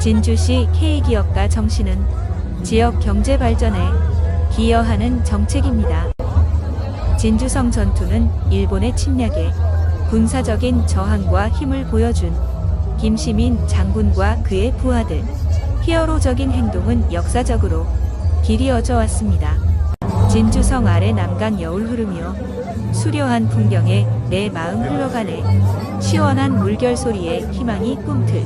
진주시 K기업가 정신은 지역 경제 발전에 기여하는 정책입니다. 진주성 전투는 일본의 침략에 군사적인 저항과 힘을 보여준 김시민 장군과 그의 부하들 히어로적인 행동은 역사적으로 길이 어져 왔습니다. 진주성 아래 남강 여울 흐르며 수려한 풍경에 내 마음 흘러가네 시원한 물결 소리에 희망이 꿈틀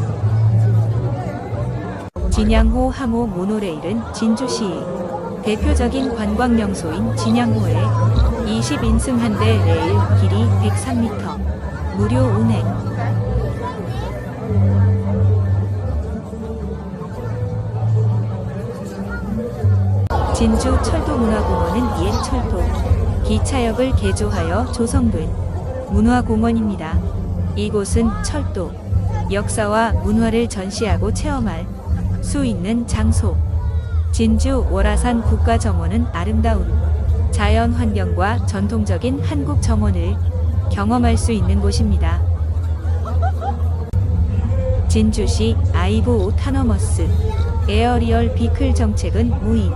진양호 하모 모노레일은 진주시 대표적인 관광 명소인 진양호에 20인승 한 대 레일 길이 103m 무료 운행 진주 철도문화공원은 옛 철도 기차역을 개조하여 조성된 문화공원입니다. 이곳은 철도 역사와 문화를 전시하고 체험할 수 있는 장소. 진주 월화산 국가정원은 아름다운 자연 환경과 전통적인 한국 정원을 경험할 수 있는 곳입니다. 진주시 아이보 오타너머스 에어리얼 비클 정책은 무인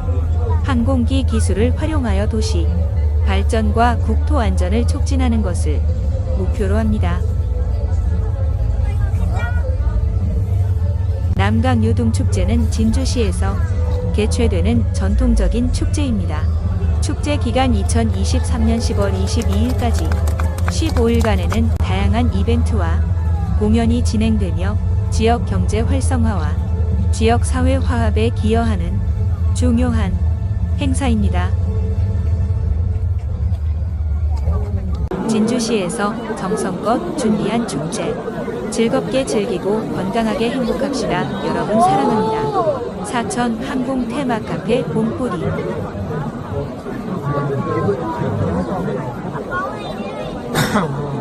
항공기 기술을 활용하여 도시 발전과 국토 안전을 촉진하는 것을 목표로 합니다. 남강 유동 축제는 진주시에서 개최되는 전통적인 축제입니다. 축제 기간 2023년 10월 22일까지 15일간에는 다양한 이벤트와 공연이 진행되며 지역 경제 활성화와 지역 사회 화합에 기여하는 중요한 행사입니다. 진주시에서 정성껏 준비한 축제. 즐겁게 즐기고 건강하게 행복합시다. 여러분 사랑합니다. 사천 항공 테마 카페 봄뿌리. 뭐